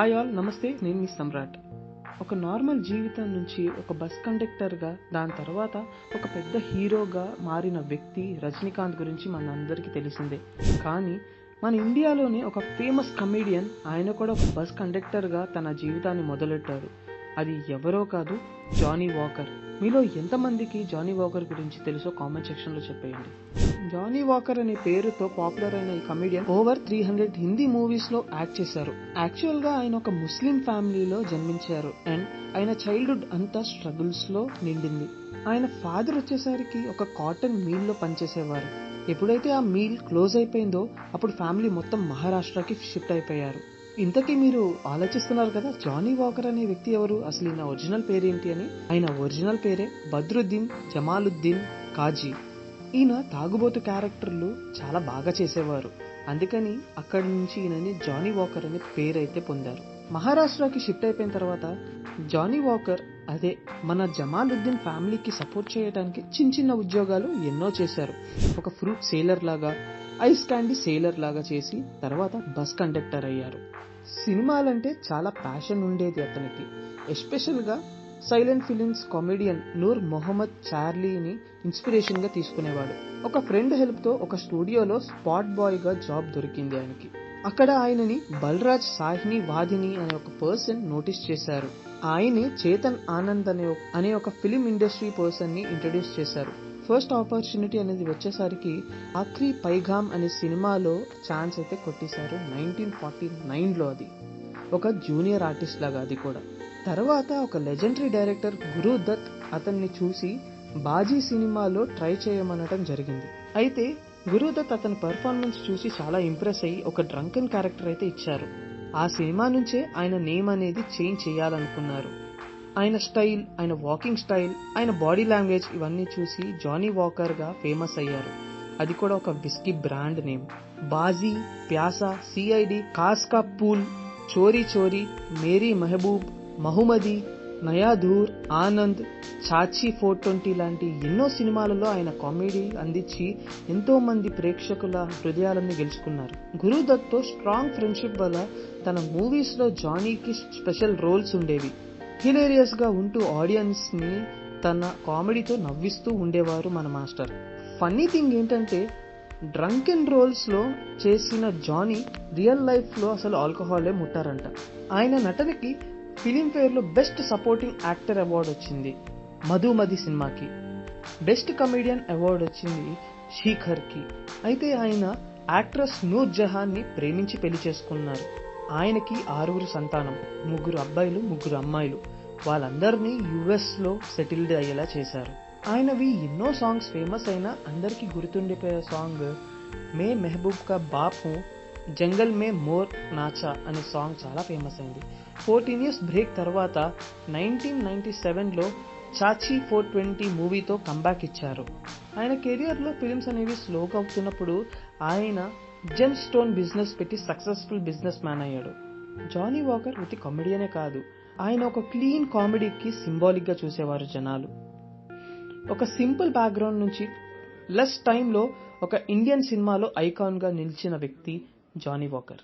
Hi all నమస్తే నేను మీ సమ్రాట్. ఒక నార్మల్ జీవితం నుంచి ఒక బస్ కండక్టర్గా దాని తర్వాత ఒక పెద్ద హీరోగా మారిన వ్యక్తి రజనీకాంత్ గురించి మనందరికీ తెలిసిందే. కానీ మన ఇండియాలోని ఒక ఫేమస్ కమీడియన్ ఆయన కూడా ఒక బస్ కండక్టర్గా తన జీవితాన్ని మొదలెట్టాడు. అది ఎవరో కాదు జానీ వాకర్. మీలో ఎంతమందికి జానీ వాకర్ గురించి తెలుసో కామెంట్ సెక్షన్లో చెప్పేయండి. జానీ వాకర్ అనే పేరుతో పాపులర్ అయిన ఈ comedian over three hundred Hindi మూవీస్లో యాక్ట్ చేశారు. యాక్చువల్గా ఆయన ఒక ముస్లిం ఫ్యామిలీలో జన్మించారు. అండ్ ఆయన చైల్డ్హుడ్ అంతా స్ట్రగుల్స్లో నిండింది. ఆయన ఫాదర్ వచ్చేసరికి ఒక కాటన్ మిల్లో పనిచేసేవారు. ఎప్పుడైతే ఆ మీల్ క్లోజ్ అయిపోయిందో అప్పుడు ఫ్యామిలీ మొత్తం మహారాష్ట్రకి షిఫ్ట్ అయిపోయారు. ఇంతకీ మీరు ఆలోచిస్తున్నారు కదా జానీ వాకర్ అనే వ్యక్తి ఎవరు? అసలు ఈయన ఒరిజినల్ పేరేంటి అని? ఆయన ఒరిజినల్ పేరే బద్రుద్దీన్ జమాలుద్దీన్ కాజీ ఈయన తాగుబోతు క్యారెక్టర్లు చాలా బాగా చేసేవారు. అందుకని అక్కడి నుంచి ఈయనని జానీ వాకర్ అనే పేరైతే పొందారు. మహారాష్ట్రకి షిఫ్ట్ అయిపోయిన తర్వాత జానీ వాకర్ అదే మన జమాలుద్దీన్ ఫ్యామిలీకి సపోర్ట్ చేయడానికి చిన్న చిన్న ఉద్యోగాలు ఎన్నో చేశారు. ఒక ఫ్రూట్ సేలర్ లాగా ఐస్ క్యాండీ సేలర్ లాగా చేసి తర్వాత బస్ కండక్టర్ అయ్యారు. సినిమాలంటే చాలా ప్యాషన్ ఉండేది అతనికి. ఎస్పెషల్గా silent films comedian Noor Mohammed చార్లీని ఇన్స్పిరేషన్గా తీసుకునేవాడు. ఒక ఫ్రెండ్ హెల్ప్తో ఒక స్టూడియోలో స్పాట్ బాయ్గా జాబ్ దొరికింది ఆయనకి. అక్కడ ఆయనని బలరాజ్ సాహిని వాదిని అనే ఒక పర్సన్ నోటీస్ చేశారు. ఆయనే చేతన్ ఆనంద్ అనే అనే ఒక ఫిలిం ఇండస్ట్రీ పర్సన్ని ఇంట్రడ్యూస్ చేశారు. ఫస్ట్ ఆపర్చునిటీ అనేది వచ్చేసరికి ఆఖరి పైగామ్ అనే సినిమాలో ఛాన్స్ అయితే కొట్టేశారు నైన్టీన్ ఫార్టీ నైన్లో అది. ఒక జూనియర్ ఆర్టిస్ట్ లాగా అది కూడా. తర్వాత ఒక లెజెండరీ డైరెక్టర్ గురు దత్ అతన్ని చూసి బాజీ సినిమాలో ట్రై చేయమనటం జరిగింది. అయితే గురుదత్ అతని పర్ఫార్మెన్స్ చూసి చాలా ఇంప్రెస్ అయ్యి ఒక డ్రంకన్ క్యారెక్టర్ అయితే ఇచ్చారు. ఆ సినిమా నుంచే ఆయన నేమ్ అనేది చేంజ్ చేయాలనుకున్నారు. ఆయన స్టైల్ ఆయన వాకింగ్ స్టైల్ ఆయన బాడీ లాంగ్వేజ్ ఇవన్నీ చూసి జానీ వాకర్గా ఫేమస్ అయ్యారు. అది కూడా ఒక whisky brand name Baazi Pyaasa CID కాస్కా పూల్ చోరీ చోరీ మేరీ మెహబూబ్ మహుమది నయాధూర్ ఆనంద్ చాచి ఫోర్ ట్వంటీ లాంటి ఎన్నో సినిమాలలో ఆయన కామెడీ అందించి ఎంతో మంది ప్రేక్షకుల హృదయాలను గెలుచుకున్నారు గురుదత్తో స్ట్రాంగ్ ఫ్రెండ్షిప్ వల్ల తన మూవీస్లో జానీకి స్పెషల్ రోల్స్ ఉండేవి హిలేరియస్గా ఉంటూ ఆడియన్స్ని తన కామెడీతో నవ్విస్తూ ఉండేవారు మన మాస్టర్ ఫన్నీ థింగ్ ఏంటంటే డ్రంక్ అండ్ రోల్స్లో చేసిన జానీ రియల్ లైఫ్లో అసలు ఆల్కహాలే ముట్టారంట. ఆయన నటనకి ఫిలింఫేర్లో బెస్ట్ సపోర్టింగ్ యాక్టర్ అవార్డు వచ్చింది మధుమది సినిమాకి. బెస్ట్ కమెడియన్ అవార్డు వచ్చింది శీఖర్కి. అయితే ఆయన యాక్ట్రెస్ నూర్ జహాన్ని ప్రేమించి పెళ్ళి చేసుకున్నారు. ఆయనకి ఆరుగురు సంతానం ముగ్గురు అబ్బాయిలు ముగ్గురు అమ్మాయిలు. వాళ్ళందరినీ యుఎస్లో సెటిల్డ్ అయ్యేలా చేశారు. ఆయనవి ఎన్నో సాంగ్స్ ఫేమస్ అయినా అందరికీ గుర్తుండిపోయే సాంగ్ మే మెహబూబ్ కా బాపు జంగల్ మే మోర్ నాచా అనే సాంగ్ చాలా ఫేమస్ అయింది. ఫోర్టీన్ ఇయర్స్ బ్రేక్ తర్వాత నైన్టీన్ నైన్టీ సెవెన్లో చాచీ ఫోర్ ట్వంటీ మూవీతో కంబ్యాక్ ఇచ్చారు. ఆయన కెరియర్లో ఫిలిమ్స్ అనేవి స్లోగా అవుతున్నప్పుడు ఆయన జెమ్ స్టోన్ బిజినెస్ పెట్టి సక్సెస్ఫుల్ బిజినెస్ మ్యాన్ అయ్యాడు. జానీ వాకర్ ఉతి కామెడియనే కాదు ఆయన ఒక క్లీన్ కామెడీకి సింబాలిక్గా చూసేవారు జనాలు. ఒక సింపుల్ బ్యాక్గ్రౌండ్ నుంచి లెస్ టైంలో ఒక ఇండియన్ సినిమాలో ఐకాన్గా నిలిచిన వ్యక్తి జానీ వాకర్.